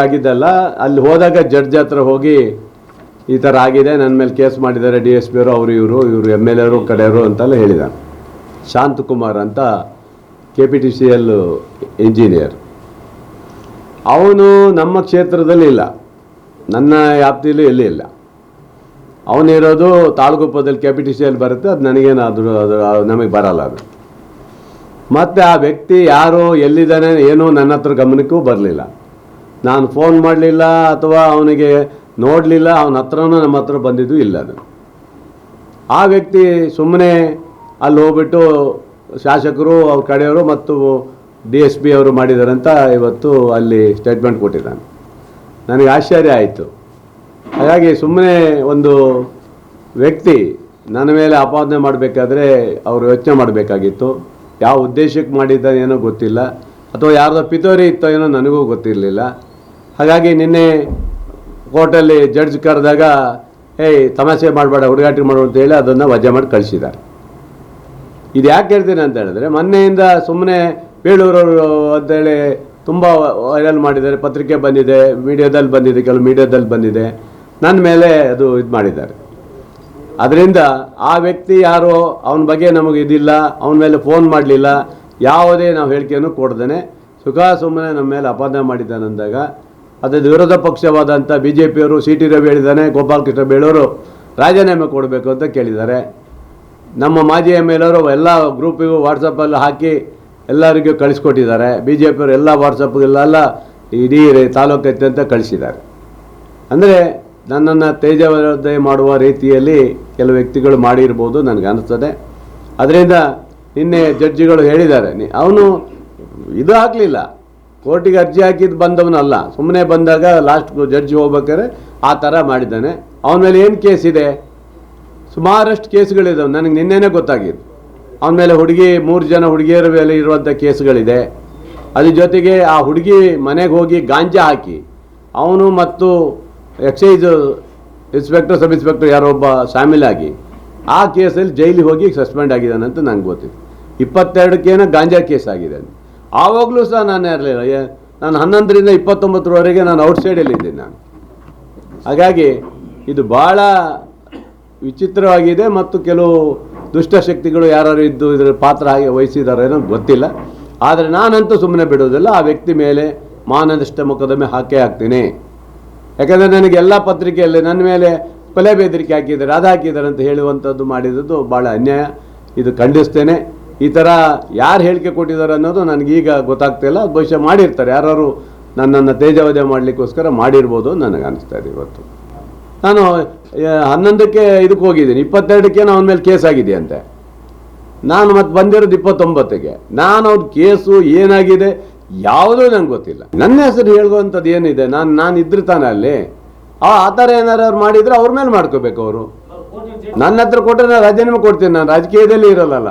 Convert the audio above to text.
ಆಗಿದ್ದಲ್ಲ, ಅಲ್ಲಿ ಹೋದಾಗ ಜಡ್ಜ್ ಹತ್ರ ಹೋಗಿ, ಈ ಥರ ಆಗಿದೆ ನನ್ನ ಮೇಲೆ ಕೇಸ್ ಮಾಡಿದ್ದಾರೆ, ಡಿ ಎಸ್ ಪಿ ಅವರು ಅವರು ಇವರು ಇವರು ಎಂ ಎಲ್ ಎರು ಕಡೆಯವರು ಅಂತೆಲ್ಲ ಹೇಳಿದ ಶಾಂತಕುಮಾರ್ ಅಂತ K P T C L engineer. ಅವನು ನಮ್ಮ ಕ್ಷೇತ್ರದಲ್ಲಿ ಇಲ್ಲ. ನನ್ನ ವ್ಯಾಪ್ತಿಯಲ್ಲೂ ಎಲ್ಲಿ ಇಲ್ಲ. ಅವನಿರೋದು ತಾಳಗುಪ್ಪದಲ್ಲಿ K P T C L ಬರುತ್ತೆ, ಅದು ನನಗೇನು ಅದು ಅದು ನಮಗೆ ಬರಲ್ಲ ಅದು. ಮತ್ತು ಆ ವ್ಯಕ್ತಿ ಯಾರು, ಎಲ್ಲಿದ್ದಾನೆ, ಏನೂ ನನ್ನ ಹತ್ರ ಗಮನಕ್ಕೂ ಬರಲಿಲ್ಲ. ನಾನು ಫೋನ್ ಮಾಡಲಿಲ್ಲ ಅಥವಾ ಅವನಿಗೆ ನೋಡಲಿಲ್ಲ, ಅವನ ಹತ್ರನೂ ನಮ್ಮ ಹತ್ರ ಬಂದಿದ್ದು ಇಲ್ಲ ಅದು. ಆ ವ್ಯಕ್ತಿ ಸುಮ್ಮನೆ ಅಲ್ಲಿ ಹೋಗ್ಬಿಟ್ಟು ಶಾಸಕರು, ಅವ್ರ ಕಡೆಯವರು ಮತ್ತು ಡಿ ಎಸ್ ಪಿ ಅವರು ಮಾಡಿದಾರಂತ ಇವತ್ತು ಅಲ್ಲಿ ಸ್ಟೇಟ್ಮೆಂಟ್ ಕೊಟ್ಟಿದ್ದಾನೆ. ನನಗೆ ಆಶ್ಚರ್ಯ ಆಯಿತು. ಹಾಗಾಗಿ ಸುಮ್ಮನೆ ಒಂದು ವ್ಯಕ್ತಿ ನನ್ನ ಮೇಲೆ ಆಪಾದನೆ ಮಾಡಬೇಕಾದ್ರೆ ಅವರು ಯೋಚನೆ ಮಾಡಬೇಕಾಗಿತ್ತು. ಯಾವ ಉದ್ದೇಶಕ್ಕೆ ಮಾಡಿದ್ದಾನೆ ಏನೋ ಗೊತ್ತಿಲ್ಲ. ಅಥವಾ ಯಾರ್ದೋ ಪಿತೋರಿ ಇತ್ತೋ ಏನೋ ನನಗೂ ಗೊತ್ತಿರಲಿಲ್ಲ. ಹಾಗಾಗಿ ನಿನ್ನೆ ಕೋರ್ಟಲ್ಲಿ ಜಡ್ಜ್ ಕರೆದಾಗ, ಏಯ್, ತಮಾಷೆ ಮಾಡಬೇಡ, ಹುಡುಗಾಟ ಮಾಡು ಅಂತ ಹೇಳಿ ಅದನ್ನು ವಜಾ ಮಾಡಿ ಕಳಿಸಿದ್ದಾರೆ. ಇದು ಯಾಕೆ ಹೇಳ್ತೀನಿ ಅಂತ ಹೇಳಿದ್ರೆ, ಮೊನ್ನೆಯಿಂದ ಸುಮ್ಮನೆ ಬೇಳೂರವರು ಅಂತೇಳಿ ತುಂಬ ವೈರಲ್ ಮಾಡಿದ್ದಾರೆ. ಪತ್ರಿಕೆ ಬಂದಿದೆ, ಮೀಡಿಯಾದಲ್ಲಿ ಬಂದಿದೆ, ಕೆಲವು ಮೀಡಿಯಾದಲ್ಲಿ ಬಂದಿದೆ. ನನ್ನ ಮೇಲೆ ಅದು ಇದು ಮಾಡಿದ್ದಾರೆ. ಅದರಿಂದ ಆ ವ್ಯಕ್ತಿ ಯಾರೋ, ಅವನ ಬಗ್ಗೆ ನಮಗೆ ಇದಿಲ್ಲ, ಅವನ ಮೇಲೆ ಫೋನ್ ಮಾಡಲಿಲ್ಲ. ಯಾವುದೇ ನಾವು ಹೇಳಿಕೆಯನ್ನು ಕೊಡ್ದೇನೆ ಸುಖ ಸುಮ್ಮನೆ ನಮ್ಮ ಮೇಲೆ ಅಪಾದನೆ ಮಾಡಿದ್ದಾನೆ ಅಂದಾಗ ಅದು ವಿರೋಧ ಪಕ್ಷವಾದಂಥ ಬಿ ಜೆ ಪಿಯವರು ಸಿ ಟಿ ರವಿ ಹೇಳಿದ್ದಾನೆ, ಗೋಪಾಲಕೃಷ್ಣ ಬೇಳೂರು ರಾಜೀನಾಮೆ ಕೊಡಬೇಕು ಅಂತ ಕೇಳಿದ್ದಾರೆ. ನಮ್ಮ ಮಾಜಿ ಎಂ ಎಲ್ ಅವರು ಎಲ್ಲ ಗ್ರೂಪಿಗೂ ವಾಟ್ಸಪ್ಪಲ್ಲಿ ಹಾಕಿ ಎಲ್ಲರಿಗೂ ಕಳಿಸ್ಕೊಟ್ಟಿದ್ದಾರೆ. ಬಿ ಜೆ ಪಿಯವರು ಎಲ್ಲ ವಾಟ್ಸಪ್ಗೆಲ್ಲ ಇಡೀ ಅಂತ ಕಳಿಸಿದ್ದಾರೆ. ಅಂದರೆ ನನ್ನನ್ನು ತೇಜವರ್ಧನೆ ಮಾಡುವ ರೀತಿಯಲ್ಲಿ ಕೆಲವು ವ್ಯಕ್ತಿಗಳು ಮಾಡಿರ್ಬೋದು ನನಗೆ ಅನಿಸ್ತದೆ. ಅದರಿಂದ ನಿನ್ನೆ ಜಡ್ಜಿಗಳು ಹೇಳಿದ್ದಾರೆ. ಅವನು ಇದು ಹಾಕಲಿಲ್ಲ. ಕೋರ್ಟಿಗೆ ಅರ್ಜಿ ಹಾಕಿದ್ದು ಬಂದವನಲ್ಲ ಸುಮ್ಮನೆ ಬಂದಾಗ ಲಾಸ್ಟ್ ಜಡ್ಜ್ ಹೋಗ್ಬೇಕಾದ್ರೆ ಆ ಥರ ಮಾಡಿದ್ದಾನೆ. ಅವನ ಮೇಲೆ ಏನು ಕೇಸ್ ಇದೆ? ಸುಮಾರಷ್ಟು ಕೇಸ್ಗಳಿದಾವೆ, ನನಗೆ ನಿನ್ನೆನೇ ಗೊತ್ತಾಗಿದ್ದು. ಅವನ ಮೇಲೆ ಹುಡುಗಿ, ಮೂರು ಜನ ಹುಡುಗಿಯರ ಮೇಲೆ ಇರುವಂಥ ಕೇಸ್ಗಳಿದೆ. ಅದ್ರ ಜೊತೆಗೆ ಆ ಹುಡುಗಿ ಮನೆಗೆ ಹೋಗಿ ಗಾಂಜಾ ಹಾಕಿ, ಅವನು ಮತ್ತು ಎಕ್ಸೈಸ್ ಇನ್ಸ್ಪೆಕ್ಟರ್, ಸಬ್ ಇನ್ಸ್ಪೆಕ್ಟರ್ ಯಾರೊಬ್ಬ ಶಾಮೀಲಾಗಿ ಆ ಕೇಸಲ್ಲಿ ಜೈಲಿಗೆ ಹೋಗಿ ಸಸ್ಪೆಂಡ್ ಆಗಿದ್ದಾನೆ ಅಂತ ನಂಗೆ ಗೊತ್ತಿತ್ತು ಇಪ್ಪತ್ತೆರಡಕ್ಕೇನೋ ಗಾಂಜಾ ಕೇಸ್ ಆಗಿದೆ ಆವಾಗಲೂ ಸಹ ನಾನು ಇರಲಿಲ್ಲ ನಾನು ಹನ್ನೊಂದರಿಂದ ಇಪ್ಪತ್ತೊಂಬತ್ತರವರೆಗೆ ನಾನು ಔಟ್ಸೈಡಲ್ಲಿ ಇದ್ದೀನಿ ನಾನು. ಹಾಗಾಗಿ ಇದು ಭಾಳ ವಿಚಿತ್ರವಾಗಿದೆ ಮತ್ತು ಕೆಲವು ದುಷ್ಟಶಕ್ತಿಗಳು ಯಾರು ಇದ್ದು ಇದರ ಪಾತ್ರ ಆಗಿ ವಹಿಸಿದಾರೇನೋ ಗೊತ್ತಿಲ್ಲ. ಆದರೆ ನಾನಂತೂ ಸುಮ್ಮನೆ ಬಿಡೋದಿಲ್ಲ ಆ ವ್ಯಕ್ತಿ ಮೇಲೆ ಮಾನನಷ್ಟ ಮೊಕದ್ದಮೆ ಹಾಕೇ ಹಾಕ್ತೀನಿ. ಯಾಕಂದರೆ ನನಗೆ ಎಲ್ಲ ಪತ್ರಿಕೆಯಲ್ಲಿ ನನ್ನ ಮೇಲೆ ಕೊಲೆ ಬೆದರಿಕೆ ಹಾಕಿದ್ದಾರೆ ಅದು ಹಾಕಿದ್ದಾರೆ ಅಂತ ಹೇಳುವಂಥದ್ದು ಮಾಡಿದದ್ದು ಭಾಳ ಅನ್ಯಾಯ. ಇದು ಖಂಡಿಸ್ತೇನೆ. ಈ ಥರ ಯಾರು ಹೇಳಿಕೆ ಕೊಟ್ಟಿದ್ದಾರೆ ಅನ್ನೋದು ನನಗೀಗ ಗೊತ್ತಾಗ್ತಿಲ್ಲ ಬಹುಶಃ ಮಾಡಿರ್ತಾರೆ. ಯಾರು ನನ್ನನ್ನು ತೇಜವಧೆ ಮಾಡಲಿಕ್ಕೋಸ್ಕರ ಮಾಡಿರ್ಬೋದು ನನಗೆ ಅನಿಸ್ತಾ ಇದೆ ಇವತ್ತು. ನಾನು ಹನ್ನೊಂದಕ್ಕೆ ಇದಕ್ಕೆ ಹೋಗಿದ್ದೀನಿ. ಇಪ್ಪತ್ತೆರಡಕ್ಕೆ ಅವನ ಮೇಲೆ ಕೇಸ್ ಆಗಿದೆಯಂತೆ. ನಾನು ಮತ್ತೆ ಬಂದಿರೋದು ಇಪ್ಪತ್ತೊಂಬತ್ತಿಗೆ ನಾನು ಅವ್ರ ಕೇಸು ಏನಾಗಿದೆ ಯಾವುದೂ ನಂಗೆ ಗೊತ್ತಿಲ್ಲ. ನನ್ನ ಹೆಸರು ಹೇಳುವಂಥದ್ದು ಏನಿದೆ? ನಾನು ನಾನು ಇದ್ರೆ ತಾನೆ ಅಲ್ಲಿ. ಆ ಥರ ಏನಾರು ಮಾಡಿದರೆ ಅವ್ರ ಮೇಲೆ ಮಾಡ್ಕೋಬೇಕು ಅವರು. ನನ್ನ ಹತ್ರ ಕೊಟ್ಟರೆ ನಾನು ರಾಜೀನಾಮೆ ಕೊಡ್ತೀನಿ. ನಾನು ರಾಜಕೀಯದಲ್ಲಿ ಇರಲ್ಲ